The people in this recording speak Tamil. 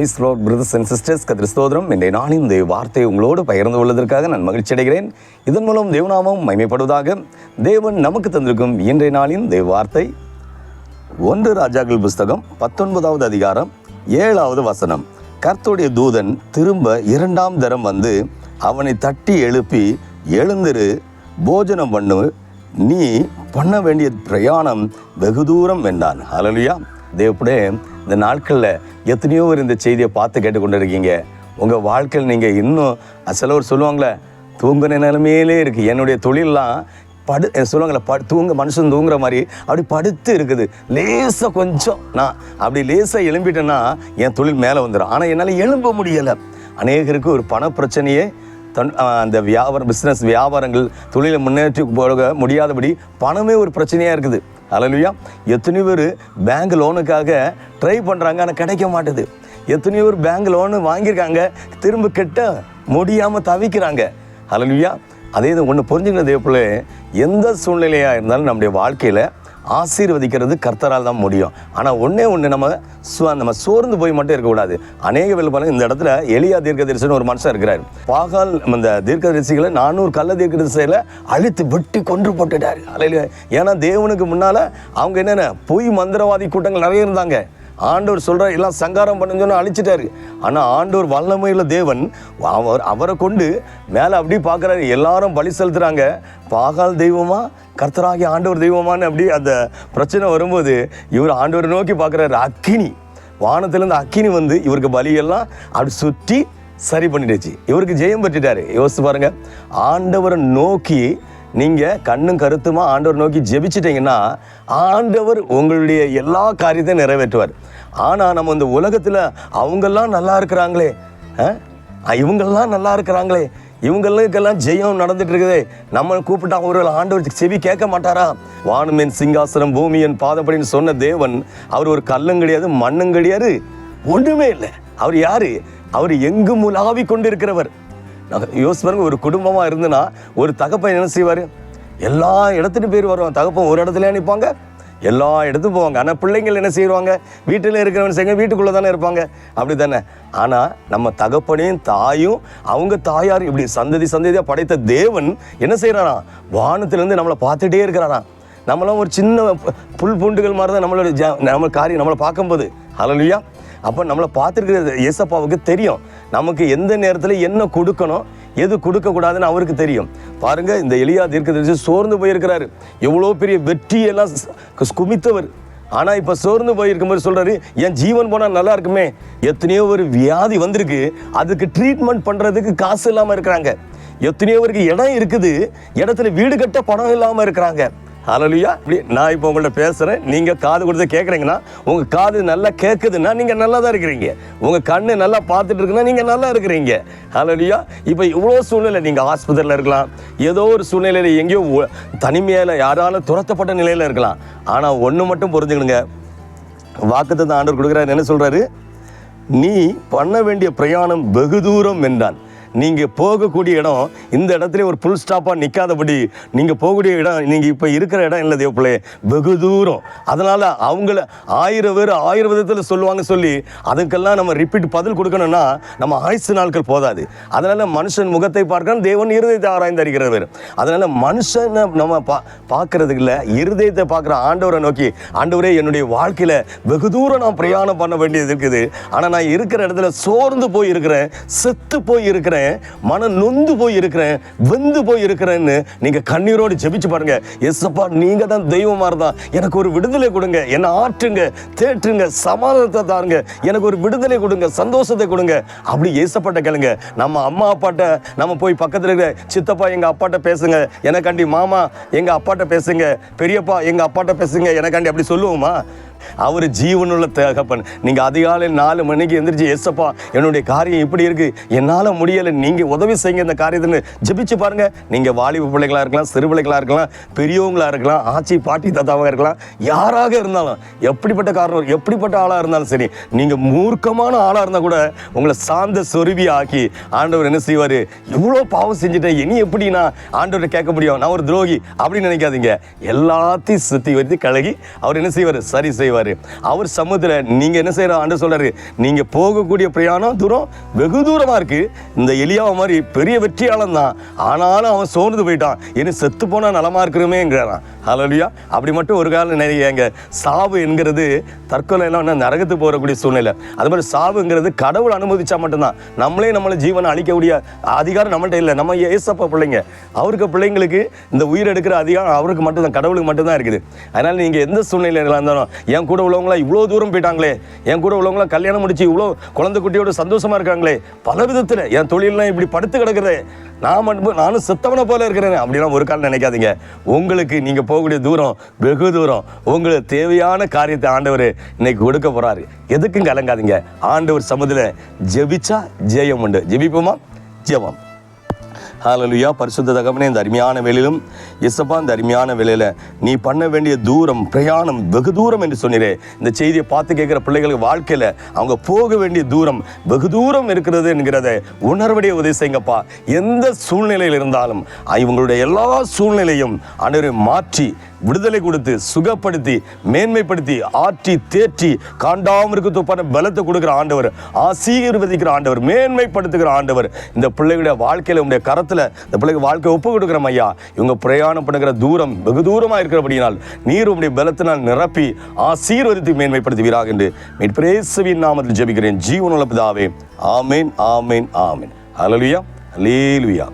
Praise lord brothers and sisters கத்திர ஸ்தோதரம் இன்றைய நாளின் இந்த வார்த்தை உங்களோடு பகிர்ந்து கொள்வதற்காக நான் மகிழ்ச்சி அடைகிறேன். இதன் மூலம் தேவநாமம் மைமைப்படுவதாக தேவன் நமக்கு தந்திருக்கும் இன்றைய நாளின் தேவ வார்த்தை. ஒன்று ராஜாக்கள் புஸ்தகம் பத்தொன்பதாவது அதிகாரம் ஏழாவது வசனம். கர்த்துடைய தூதன் திரும்ப இரண்டாம் தரம் வந்து அவனை தட்டி எழுப்பி எழுந்திரு போஜனம் பண்ணு நீ பண்ண வேண்டிய பிரயாணம் வெகு தூரம் என்றான். அலலியா தேவப்படே இந்த நாட்களில் எத்தனையோ பேர் இந்த செய்தியை பார்த்து கேட்டுக்கொண்டு இருக்கீங்க உங்கள் வாழ்க்கையில் நீங்கள் இன்னும் சிலவர் சொல்லுவாங்களே தூங்குன நிலைமையிலே இருக்குது என்னுடைய தொழிலெலாம் படு சொல்லுவாங்களே படு தூங்க மனுஷன் தூங்குற மாதிரி அப்படி படுத்து இருக்குது. லேசாக கொஞ்சம் நான் அப்படி லேசாக எழும்பிட்டேன்னா என் தொழில் மேலே வந்துடும் ஆனால் என்னால் எழும்ப முடியலை. அநேகருக்கு ஒரு பண பிரச்சனையே தன் அந்த வியாபாரம் பிஸ்னஸ் வியாபாரங்கள் தொழிலை முன்னேற்றி போக முடியாதபடி பணமே ஒரு பிரச்சனையாக இருக்குது. அலலுயா எத்தனை பேர் பேங்க் லோனுக்காக ட்ரை பண்ணுறாங்க ஆனால் கிடைக்க மாட்டுது. எத்தனையோ பேர் பேங்க் லோனு வாங்கியிருக்காங்க திரும்ப கெட்ட முடியாமல் தவிக்கிறாங்க. அலலுயா அதே இது ஒன்று புரிஞ்சுக்கிற தேவப்பிள்ளை. எந்த சூழ்நிலையாக இருந்தாலும் நம்முடைய வாழ்க்கையில் ஆசீர்வதிக்கிறது கர்த்தரால் தான் முடியும். ஆனால் ஒன்றே ஒன்று நம்ம சு- நம்ம சோர்ந்து போய் மட்டும் இருக்கக்கூடாது. அநேக வேலை இந்த இடத்துல எளியா தீர்க்கதரிசன் ஒரு மனுஷன் இருக்கிறார். பாகால் இந்த தீர்க்கதரிசிகளை நானூறு கள்ள தீர்க்கதரிசிகளை அழித்து வெட்டி கொன்று போட்டுட்டார். அலையில ஏன்னா தேவனுக்கு முன்னால் அவங்க என்னென்ன பொய் மந்திரவாதி கூட்டங்கள் நிறைய இருந்தாங்க. ஆண்டவர் சொல்கிறார் எல்லாம் சங்காரம் பண்ணுன்னு சொன்னா அழிச்சிட்டாரு. ஆனால் ஆண்டவர் வல்லமையுள்ள தேவன் அவர் அவரை கொண்டு மேலே அப்படி பார்க்குறாரு எல்லாரும் பலி செலுத்துகிறாங்க பாகால் தெய்வமா? கர்த்தராகி ஆண்டவர் தெய்வமான்னு அப்படி அந்த பிரச்சனை வரும்போது இவர் ஆண்டவரை நோக்கி பார்க்குறாரு அக்கினி. வானத்திலேருந்து அக்கினி வந்து இவருக்கு பலியெல்லாம் அப்படி சுற்றி சரி பண்ணிடுச்சு. இவருக்கு ஜெயம் பெற்றுட்டாரு. யோசித்து பாருங்க. ஆண்டவரை நோக்கி நீங்கள் கண்ணும் கருத்துமா ஆண்டவர் நோக்கி ஜெபிச்சிட்டிங்கன்னா ஆண்டவர் உங்களுடைய எல்லா காரியத்தையும் நிறைவேற்றுவார். ஆனால் நம்ம இந்த உலகத்தில் அவங்கெல்லாம் நல்லா இருக்கிறாங்களே. ஆ? இவங்கெல்லாம் நல்லா இருக்கிறாங்களே. இவங்களுக்கெல்லாம் ஜெயம் நடந்துட்டு இருக்குதே நம்ம கூப்பிட்டா ஒரு ஆண்டவர் செவி கேட்க மாட்டாரா? வானமேன் சிங்காசனம் பூமியன் பாதப்படின்னு சொன்ன தேவன் அவர் ஒரு கல்லும் கிடையாது மண்ணும் கிடையாது. ஒன்றுமே இல்லை. அவர் யாரு? அவர் எங்கும் உலாவி கொண்டிருக்கிறவர். யோசிச்சு பாருங்க ஒரு குடும்பமாக இருந்துன்னா ஒரு தகப்பன் என்ன செய்வார்? எல்லா இடத்துலையும் பேர் வருவான். தகப்பன் ஒரு இடத்துல நிற்பாங்க எல்லா இடத்துக்கும் போவாங்க. ஆனால் பிள்ளைங்கள் என்ன செய்வாங்க? வீட்டில் இருக்கிறவன் செய்ய வீட்டுக்குள்ளே தானே இருப்பாங்க. அப்படி தானே ஆனால் நம்ம தகப்பனையும் தாயும் அவங்க தாயார் இப்படி சந்ததி சந்ததியாக படைத்த தேவன் என்ன செய்கிறானா வானத்திலேருந்து நம்மளை பார்த்துட்டே இருக்கிறாராம் நம்மளாம் ஒரு சின்ன பு- புல் பூண்டுகள் மாதிரி தான் நம்மளோட ஜ நம்ம காரியம் நம்மளை பார்க்கும்போது. ஹலோலியா அப்போ நம்மளை பார்த்துருக்கிற இயேசப்பாவுக்கு தெரியும். நமக்கு எந்த நேரத்தில் என்ன கொடுக்கணும் எது கொடுக்கக்கூடாதுன்னு அவருக்கு தெரியும். பாருங்க இந்த எளியா தீர்க்கதரிசி சோர்ந்து போயிருக்கிறாரு. எவ்வளோ பெரிய வெற்றியெல்லாம் குமித்தவர். ஆனால் இப்போ சோர்ந்து போயிருக்கும்போது சொல்கிறாரு என் ஜீவன் போனால் நல்லா இருக்குமே. எத்தனையோ ஒரு வியாதி வந்திருக்கு. அதுக்கு ட்ரீட்மெண்ட் பண்ணுறதுக்கு காசு இல்லாமல் இருக்கிறாங்க. எத்தனையோ பேருக்கு இடம் இருக்குது. இடத்துல வீடு கட்ட பணம் இல்லாமல் இருக்கிறாங்க. ஹalleluya. இப்படி நான் இப்போ உங்கள்ட்ட பேசுகிறேன் நீங்கள் காது கொடுத்து கேட்குறீங்கன்னா உங்கள் காது நல்லா கேட்குதுன்னா நீங்கள் நல்லா தான் இருக்கிறீங்க. உங்கள் கண்ணு நல்லா பார்த்துட்டு இருக்குன்னா நீங்கள் நல்லா இருக்கிறீங்க. ஹalleluya. இப்போ இவ்வளோ சூழ்நிலை நீங்கள் ஆஸ்பத்திரியில் இருக்கலாம். ஏதோ ஒரு சூழ்நிலையில் எங்கேயோ தனிமையில் யாராலும் துரத்தப்பட்ட நிலையில் இருக்கலாம். ஆனால் ஒன்று மட்டும் புரிஞ்சுக்கணுங்க. வாக்குத்தத்தம் ஆண்டவர் கொடுக்குறாரு. என்ன சொல்கிறாரு நீ பண்ண வேண்டிய பிரயாணம் வெகு தூரம் என்றான். நீங்கள் போகக்கூடிய இடம் இந்த இடத்துல ஒரு புல் ஸ்டாப்பாக நிற்காதபடி நீங்கள் போகக்கூடிய இடம் நீங்கள் இப்போ இருக்கிற இடம் இல்லை தேவப்பிள்ளை வெகு தூரம். அதனால் அவங்கள ஆயிரம் பேர் ஆயிரம் விதத்தில் சொல்லுவாங்க சொல்லி அதுக்கெல்லாம் நம்ம ரிப்பீட் பதில் கொடுக்கணும்னா நம்ம ஆயுசு நாட்கள் போதாது. அதனால் மனுஷன் முகத்தை பார்க்கணும் தேவன் இருதயத்தை ஆராய்ந்து அறிகிறவர். அதனால் மனுஷனை நம்ம பா பார்க்கறதுக்கு இல்லை இருதயத்தை பார்க்குற ஆண்டவரை நோக்கி ஆண்டவரே என்னுடைய வாழ்க்கையில் வெகு தூரம் நான் பிரயாணம் பண்ண வேண்டியது இருக்குது. ஆனால் நான் இருக்கிற இடத்துல சோர்ந்து போய் இருக்கிறேன் செத்து போய் இருக்கிறேன் மன நொந்து போய் இருக்கிறேன் வெந்து போய் இருக்கிறேன்னு நீங்கள் கண்ணீரோடு ஜெபிச்சு பாருங்க. எஸ்ப்பா நீங்கள் தான் தெய்வமாக இருந்தா எனக்கு ஒரு விடுதலை கொடுங்க. என்னை ஆற்றுங்க தேற்றுங்க சமாதானத்தை தாருங்க. எனக்கு ஒரு விடுதலை கொடுங்க சந்தோஷத்தை கொடுங்க. அப்படி ஏசப்பட்ட கேளுங்க. நம்ம அம்மா அப்பாட்ட நம்ம போய் பக்கத்தில் இருக்கிற சித்தப்பா எங்கள் அப்பாட்ட பேசுங்க. எனக்காண்டி மாமா எங்கள் அப்பாட்ட பேசுங்க. பெரியப்பா எங்கள் அப்பாட்ட பேசுங்க. எனக்காண்டி அப்படி சொல்லுவோமா? அவர் ஜீவனுள்ள தகப்பன் நீங்கள் அதிகாலை நாலு மணிக்கு எந்திரிச்சு எஸ்ஸப்பா என்னுடைய காரியம் இப்படி இருக்கு. என்னால் முடியலை. நீங்கள் உதவி செய்யுங்க இந்த காரியத்துன்னு ஜெபிச்சு பாருங்கள் நீங்கள் வாலிப பிள்ளைகளாக இருக்கலாம் சிறு பிள்ளைகளாக இருக்கலாம் பெரியவங்களாக இருக்கலாம் ஆச்சி பாட்டி தாத்தாவாக இருக்கலாம் யாராக இருந்தாலும் எப்படிப்பட்ட காரணம் எப்படிப்பட்ட ஆளாக இருந்தாலும் சரி நீங்கள் மூர்க்கமான ஆளாக இருந்தால் கூட உங்களை சார்ந்த சொருவி ஆக்கி ஆண்டவர் என்ன செய்வார்? இவ்வளோ பாவம் செஞ்சுட்டேன். இனி எப்படி நான் ஆண்டவரை கேட்க முடியும்? நான் ஒரு துரோகி அப்படின்னு நினைக்காதீங்க. எல்லாத்தையும் சுற்றி வருத்தி கழகி அவர் என்ன செய்வார்? சரி செய்வார் செய்வார். அவர் சமூகத்தில் நீங்கள் என்ன செய்கிற ஆண்டு சொல்கிறாரு நீங்கள் போகக்கூடிய பிரயாணம் தூரம் வெகு தூரமாக இருக்குது இந்த எலியாவை மாதிரி பெரிய வெற்றியாளன் தான். ஆனாலும் அவன் சோர்ந்து போயிட்டான். இனி செத்து போனால் நலமாக இருக்கிறோமேங்கிறான் ஹலோலியா அப்படி மட்டும் ஒரு காலம் நினைக்கிறேங்க சாவு என்கிறது தற்கொலை எல்லாம் இன்னும் நரகத்துக்கு போகக்கூடிய சூழ்நிலை. அது மாதிரி சாவுங்கிறது கடவுள் அனுமதிச்சா மட்டும்தான். நம்மளே நம்மளை ஜீவனை அழிக்கக்கூடிய அதிகாரம் நம்மள்ட்ட இல்லை. நம்ம ஏசப்பா பிள்ளைங்க. அவருக்கு பிள்ளைங்களுக்கு இந்த உயிர் எடுக்கிற அதிகாரம் அவருக்கு மட்டும்தான் கடவுளுக்கு மட்டும்தான் இருக்குது. அதனால் நீங்கள் எந்த சூழ்நிலையில் இருந்தாலும் என் கூட உள்ளவங்களாம் இவ்வளோ தூரம் போயிட்டாங்களே. என் கூட உள்ளவங்களா கல்யாணம் முடிச்சு இவ்வளோ குழந்தை குட்டியோட சந்தோஷமா இருக்காங்களே. பல விதத்தில் என் தொழிலெலாம் இப்படி படுத்து கிடக்குறே நான் மட்டும் நானும் செத்தவனை போல இருக்கிறேன். அப்படிலாம் ஒரு காலம் நினைக்காதீங்க. உங்களுக்கு நீங்கள் போகக்கூடிய தூரம் வெகு தூரம். உங்களுக்கு தேவையான காரியத்தை ஆண்டவர் இன்னைக்கு கொடுக்க போகிறாரு எதுக்கும் கலங்காதீங்க. ஆண்டவர் சமுதிர ஜெபிச்சா ஜெயம் உண்டு. ஜெபிப்போமா? ஜெபம். ஹalleluya. பரிசுத்த தகவனே இந்த அருமையான வேலையிலும் இசப்பா இந்த அருமையான வேலையில் நீ பண்ண வேண்டிய தூரம் பிரயாணம் வெகு தூரம் என்று சொன்னீரே. இந்த செய்தியை பார்த்து கேட்குற பிள்ளைகளுக்கு வாழ்க்கையில் அவங்க போக வேண்டிய தூரம் வெகு தூரம் இருக்கிறது என்கிறத உணர்வடைய உதவி செய்யுங்கப்பா. எந்த சூழ்நிலையில் இருந்தாலும் இவங்களுடைய எல்லா சூழ்நிலையும் அனைவரை மாற்றி விடுதலை கொடுத்து சுகப்படுத்தி மேன்மைப்படுத்தி ஆற்றி தேற்றி காண்டாமருக்கு துப்பான பலத்தை கொடுக்குற ஆண்டவர் ஆசீர்வதிக்கிற ஆண்டவர் மேன்மைப்படுத்துகிற ஆண்டவர். இந்த பிள்ளைகளுடைய வாழ்க்கையில் உங்களுடைய கரத்தில் இந்த பிள்ளைக்கு வாழ்க்கை ஒப்பு கொடுக்குற ஐயா. இவங்க பிரயாணம் பண்ணுகிற தூரம் வெகு தூரமாக இருக்கிறபடியினால் நீர் உங்களுடைய பலத்தினால் நிரப்பி ஆசீர்வதித்து மேன்மைப்படுத்துவீராக என்று மீட்பிரேசுவின் நாமத்தில் ஜெபிக்கிறேன். ஜீவனுள்ள பிதாவே ஆமேன் ஆமேன் ஆமேன். அலலுயா அலேலுயா